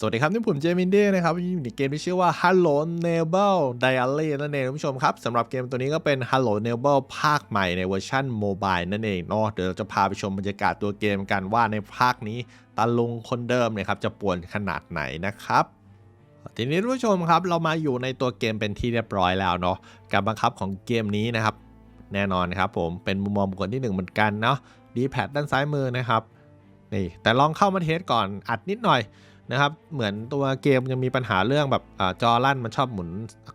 สวัสดีครับนี่ผมเจมินเด้นะครับอยู่ในเกมที่ชื่อว่า Hello Neighbor Diary นั่นเองท่านผู้ชมครับสำหรับเกมตัวนี้ก็เป็น Hello Neighbor ภาคใหม่ในเวอร์ชันโมบายนั่นเองเนาะเดี๋ยวเราจะพาไปชมบรรยากาศตัวเกมกันว่าในภาคนี้ตาลุงคนเดิมเนี่ยครับจะป่วนขนาดไหนนะครับทีนี้ท่านผู้ชมครับเรามาอยู่ในตัวเกมเป็นที่เรียบร้อยแล้วเนาะการบังคับของเกมนี้นะครับ แน่นอนครับผมเป็นมุมมองบุคคลที่หนึ่งเหมือนกันเนาะดีแพดด้านซ้ายมือนะครับนี่แต่ลองเข้ามาเทสก่อนอัดนิดหน่อย นะครับ เหมือนตัวเกมยังมีปัญหาเรื่องแบบอจอลั่นมันชอบหมุน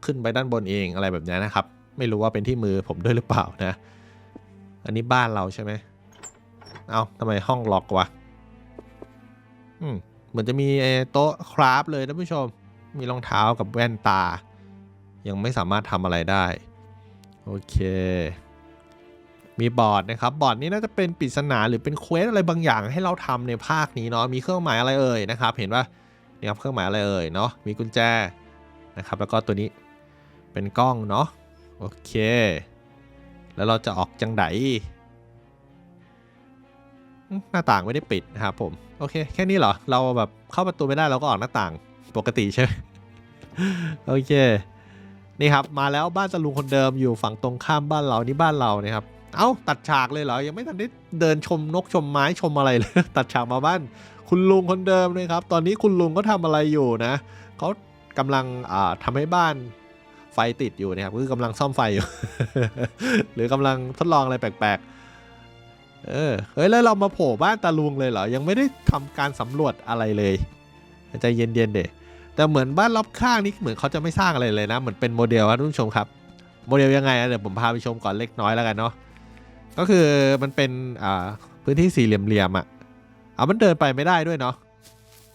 ขึ้นไปด้านบนเองอะไรแบบนี้นะครับ ไม่รู้ว่าเป็นที่มือผมด้วยหรือเปล่านะ อันนี้บ้านเราใช่ไหมเอาทำไมห้องล็อกวะอืมเหมือนจะมีโต๊ะคราฟเลยท่านผู้ชม มีรองเท้ากับแว่นตา ยังไม่สามารถทำอะไรได้ โอเค มีบอร์ดนะครับบอร์ดนี้น่าจะเป็นปริศนาหรือเป็นเควสอะไรบางอย่างให้เราทำในภาคนี้เนาะมีเครื่องหมายอะไรเอ่ยนะครับ เห็นว่านี่ครับเครื่องหมายอะไรเอ่ยเนาะมีกุญแจนะครับ แล้วก็ตัวนี้เป็นกล้องเนาะโอเค แล้วเราจะออกจังไดหน้าต่างไม่ได้ปิดนะครับผมโอเค แค่นี้เหรอเราแบบเข้าประตูไม่ได้เราก็ออกหน้าต่างปกติใช่ไหมโอเคนี่ครับมาแล้วบ้านตะลุงคนเดิมอยู่ฝั่งตรงข้ามบ้านเรานี่บ้านเรานะครับ เอ้าตัดฉากเลยเหรอ ยังไม่ทันได้เดินชมนกชมไม้ชมอะไรเลย ตัดฉากมาบ้าน คุณลุงคนเดิมนะครับ ตอนนี้คุณลุงก็ทำอะไรอยู่นะเขากำลังอ่าทำให้บ้านไฟติดอยู่นะครับคือกำลังซ่อมไฟอยู่ หรือกำลังทดลองอะไรแปลกๆ เออเฮ้ยแล้วเรามาโผล่บ้านตาลุงเลยเหรอ ยังไม่ได้ทำการสำรวจอะไรเลยใจเย็นๆเด็แต่เหมือนบ้านรอบข้างนี่เหมือนเขาจะไม่สร้างอะไรเลยนะ เหมือนเป็นโมเดลครับทุกผู้ชมครับ โมเดลยังไงอะเดี๋ยวผมพาไปชมก่อนเล็กน้อยแล้วกันเนาะ ก็คือมันเป็นอ่าพื้นที่สี่เหลี่ยมๆอะ่ะเอามันเดินไปไม่ได้ด้วยเนาะ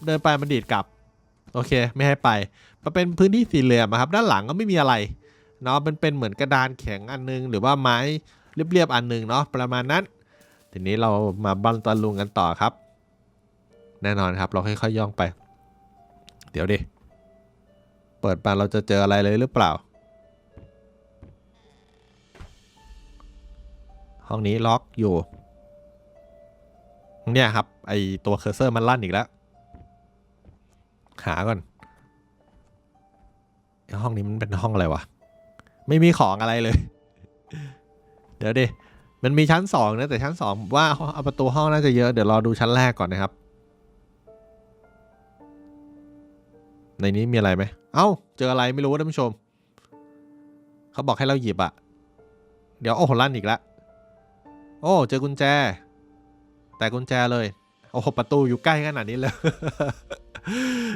เดินไปมันดีดกลับ โอเค ไม่ให้ไปมันเป็นพื้นที่สี่เหลี่ยมครับ ด้านหลังก็ไม่มีอะไรเนาะมันเป็นเหมือนกระดานแข็งอันนึง หรือว่าไม้เรียบๆอันนึงเนาะประมาณนั้น ทีนี้เรามาบันตะลุงกันต่อครับ แน่นอนครับเราค่อยๆย่องไป เดี๋ยวดิเปิดมาเราจะเจออะไรเลยหรือเปล่า ห้องนี้ล็อกอยู่ เนี่ยครับ ไอตัวเคอร์เซอร์มันลั่นอีกแล้ว หาก่อนไอห้องนี้มันเป็นห้องอะไรวะ ไม่มีของอะไรเลย เดี๋ยวดิ มันมีชั้นสองนะ แต่ชั้นสองว่าเอาประตูห้องน่าจะเยอะ เดี๋ยวรอดูชั้นแรกก่อนนะครับ ในนี้มีอะไรไหม เอ้า เจออะไรไม่รู้ท่านผู้ชม เขาบอกให้เราหยิบอะเดี๋ยวโอ้โหลั่นอีกแล้ว โอ้เจอกุญแจ แต่กุญแจเลย โอ้ประตูอยู่ใกล้ขนาดนี้เลย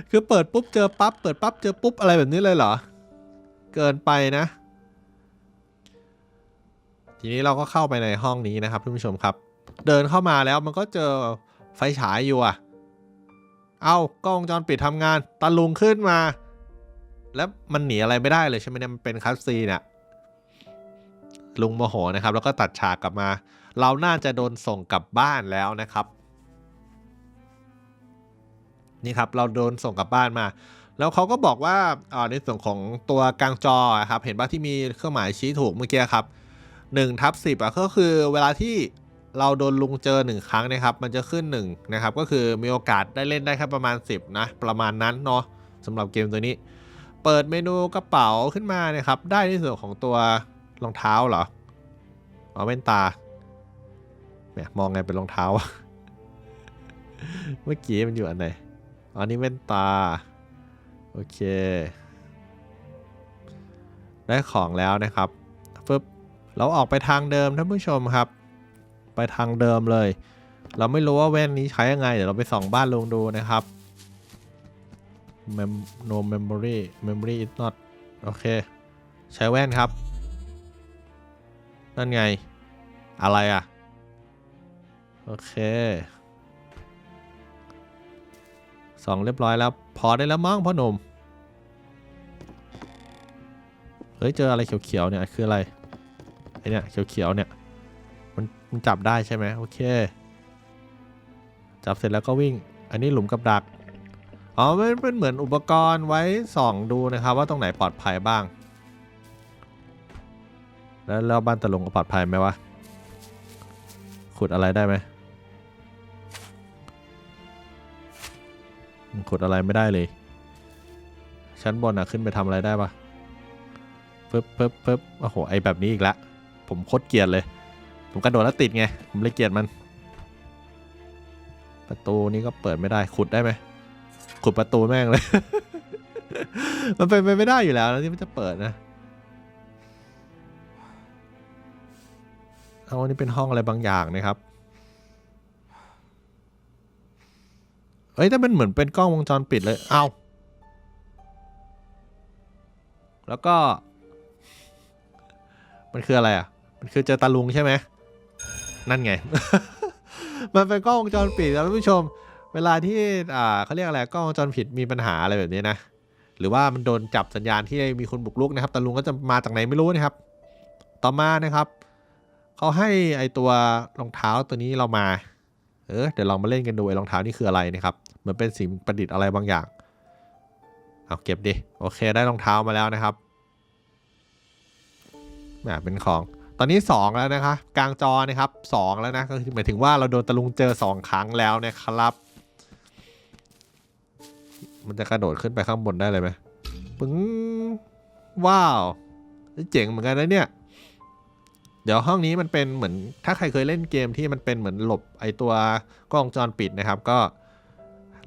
คือเปิดปุ๊บเจอปั๊บเปิดปั๊บเจอปุ๊บอะไรแบบนี้เลยเหรอ เกินไปนะ ทีนี้เราก็เข้าไปในห้องนี้นะครับท่านผู้ชมครับ เดินเข้ามาแล้วมันก็เจอไฟฉายอยู่อะ เอากล้องวงจรปิดทำงานตะลุงขึ้นมา แล้วมันหนีอะไรไม่ได้เลยใช่ไหมเนี่ยมันเป็นคัสซีเนอะลุงโมโหนะครับ แล้วก็ตัดฉากกลับมา เราน่าจะโดนส่งกลับบ้านแล้วนะครับ นี่ครับเราโดนส่งกลับบ้านมา แล้วเขาก็บอกว่าอ่าในส่วนของตัวกลางจอครับเห็นว่าที่มีเครื่องหมายชี้ถูกเมื่อกี้ครับ1ทับ10อะก็คือเวลาที่เราโดนลุงเจอหนึ่งครั้งนะครับ มันจะขึ้น1นะครับ ก็คือมีโอกาสได้เล่นได้แค่ประมาณ 10 นะ ประมาณนั้นเนาะสำหรับเกมตัวนี้ เปิดเมนูกระเป๋าขึ้นมาเนี่ยครับ ได้ในส่วนของตัวรองเท้าเหรอ อ๋อแว่นตา เนี่ยมองไงเป็นรองเท้า เมื่อกี้มันอยู่อันไหนอ๋อนี่แว่นตา โอเค ได้ของแล้วนะครับฟึบเราออกไปทางเดิมท่านผู้ชมครับ ไปทางเดิมเลย เราไม่รู้ว่าแว่นนี้ใช้ยังไง เดี๋ยวเราไปส่องบ้านลงดูนะครับ Mem no memory memory is not โอเค ใช้แว่นครับ นั่นไง อะไรอะ โอเคสองเรียบร้อยแล้ว พอได้แล้วมั้งพ่อหนุ่มเฮ้ยเจออะไรเขียวๆเนี่ยคืออะไรไอเนี่ยเขียวๆเนี่ยมันมันจับได้ใช่ไหมโอเค จับเสร็จแล้วก็วิ่ง อันนี้หลุมกับดักอ๋อมันเป็นเหมือนอุปกรณ์ไว้ส่องดูนะครับว่าตรงไหนปลอดภัยบ้าง แล้วแล้วบ้านตะลงก็ปลอดภัยไหมวะขุดอะไรได้ไหม ขุดอะไรไม่ได้เลย ชั้นบนอะขึ้นไปทำอะไรได้ปะปึ๊บปึ๊บปึ๊บโอ้โห ไอแบบนี้อีกล้วผมโคตรเกลียดเลย ผมกระโดดแล้วติดไง ผมเลยเกลียดมัน ประตูนี้ก็เปิดไม่ได้ ขุดได้ไหม ขุดประตูแม่งเลย มันเป็นไปไม่ได้อยู่แล้วนะที่มันจะเปิดนะ เอาอันนี้เป็นห้องอะไรบางอย่างนะครับ เอ้ยแต่มันเหมือนเป็นกล้องวงจรปิดเลย เอา แล้วก็ มันคืออะไรอะ มันคือเจอตาลุงใช่ไหม นั่นไง มันเป็นกล้องวงจรปิดแล้วผู้ชม เวลาที่ อ่าเขาเรียกอะไร กล้องวงจรปิดมีปัญหาอะไรแบบนี้นะ หรือว่ามันโดนจับสัญญาณที่มีคนบุกรุกนะครับ ตาลุงก็จะมาจากไหนไม่รู้นะครับ ต่อมานะครับ เขาให้ไอตัวรองเท้าตัวนี้เรามา เออเดี๋ยวลองมาเล่นกันดูไอรองเท้านี่คืออะไรนะครับเหมือนเป็นสิ่งประดิษฐ์อะไรบางอย่างเอาเก็บดิโอเคได้รองเท้ามาแล้วนะครับแหมเป็นของตอนนี้ 2 แล้วนะคะ กลางจอนะครับ 2 แล้วนะก็หมายถึงว่าเราโดนตะลุงเจอ 2 ครั้งแล้วนะครับ มันจะกระโดดขึ้นไปข้างบนได้เลยไหมปึ้งว้าวเจ๋งเหมือนกันนะเนี่ย เดี๋ยวห้องนี้มันเป็นเหมือนถ้าใครเคยเล่นเกมที่มันเป็นเหมือนหลบไอตัวกล้องจรปิดนะครับ ก็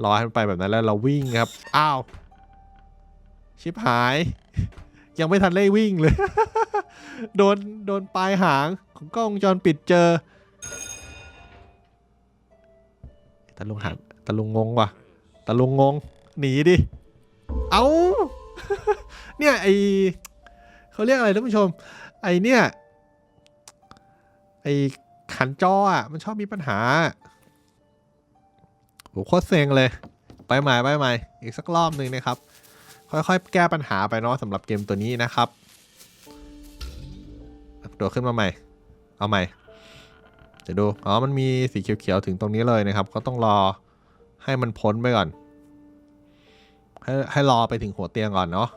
รอให้มันไปแบบนั้นแล้วเราวิ่งครับ อ้าว ชิบหาย ยังไม่ทันได้วิ่งเลย โดนโดนปลายหางของกล้องจรปิดเจอตะลุงหันตะลุงงงว่ะตะลุงงง หนีดิ เอาเนี่ยไอเขาเรียกอะไรท่านผู้ชม ไอเนี่ย ไอขันจออะมันชอบมีปัญหาโหโคตรเซ็งเลย ไปใหม่ไปใหม่อีกสักรอบหนึ่งนะครับ ค่อยๆ แก้ปัญหาไปเนาะสำหรับเกมตัวนี้นะครับโดดขึ้นมาใหม่ เอาใหม่เดี๋ยวดู อ๋อ มันมีสีเขียวๆ ถึงตรงนี้เลยนะครับ ก็ต้องรอให้มันพ้นไปก่อน ให้ให้รอไปถึงหัวเตียงก่อนเนาะ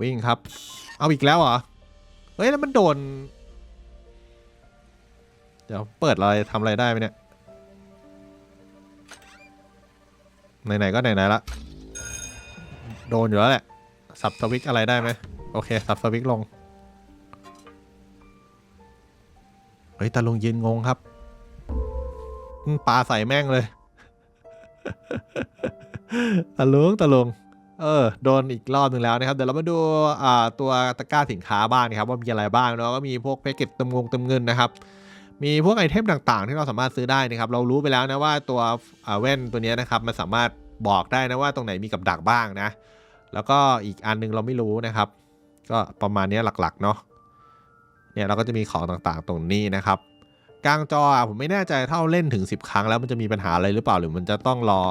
วิ่งครับ เอาอีกแล้วเหรอ เฮ้ย แล้วมันโดน เดี๋ยวเปิดอะไรทำอะไรได้ไหมเนี่ย ไหน ๆ ก็ไหน ๆ ละ โดนอยู่แล้วแหละ สับสวิกอะไรได้ไหม โอเค สับสวิกลง เฮ้ยตาลุงยืนงงครับปลาใส่แม่งเลยตาลุงตาลุง เออโดนอีกรอบหนึ่งแล้วนะครับ เดี๋ยวเรามาดูอ่าตัวตะกร้าสินค้าบ้างนะครับว่ามีอะไรบ้างเนาะก็มีพวกแพ็กเกจเติมงงเติมเงินนะครับ มีพวกไอเทมต่างๆ ที่เราสามารถซื้อได้นะครับ เรารู้ไปแล้วนะว่าตัวแว่นตัวนี้นะครับมันสามารถบอกได้นะว่าตรงไหนมีกับดักบ้างนะ แล้วก็อีกอันนึงเราไม่รู้นะครับ ก็ประมาณนี้หลักๆเนาะเนี่ยเราก็จะมีของต่างๆตรงนี้นะครับกลางจอผมไม่แน่ใจถ้าเราเล่นถึง 10 ครั้งแล้วมันจะมีปัญหาอะไรหรือเปล่าหรือมันจะต้องรอ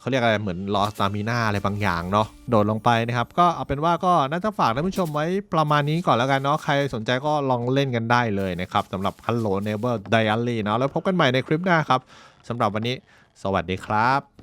เขาเรียกอะไรเหมือนลอสตามิน่าอะไรบางอย่างเนาะโดดลงไปนะครับ ก็เอาเป็นว่าก็น่าจะฝากท่านผู้ชมไว้ประมาณนี้ก่อนแล้วกันเนาะใครสนใจก็ลองเล่นกันได้เลยนะครับสำหรับ Hello Neighbor Diary เนาะแล้วพบกันใหม่ในคลิปหน้าครับสำหรับวันนี้ สวัสดีครับ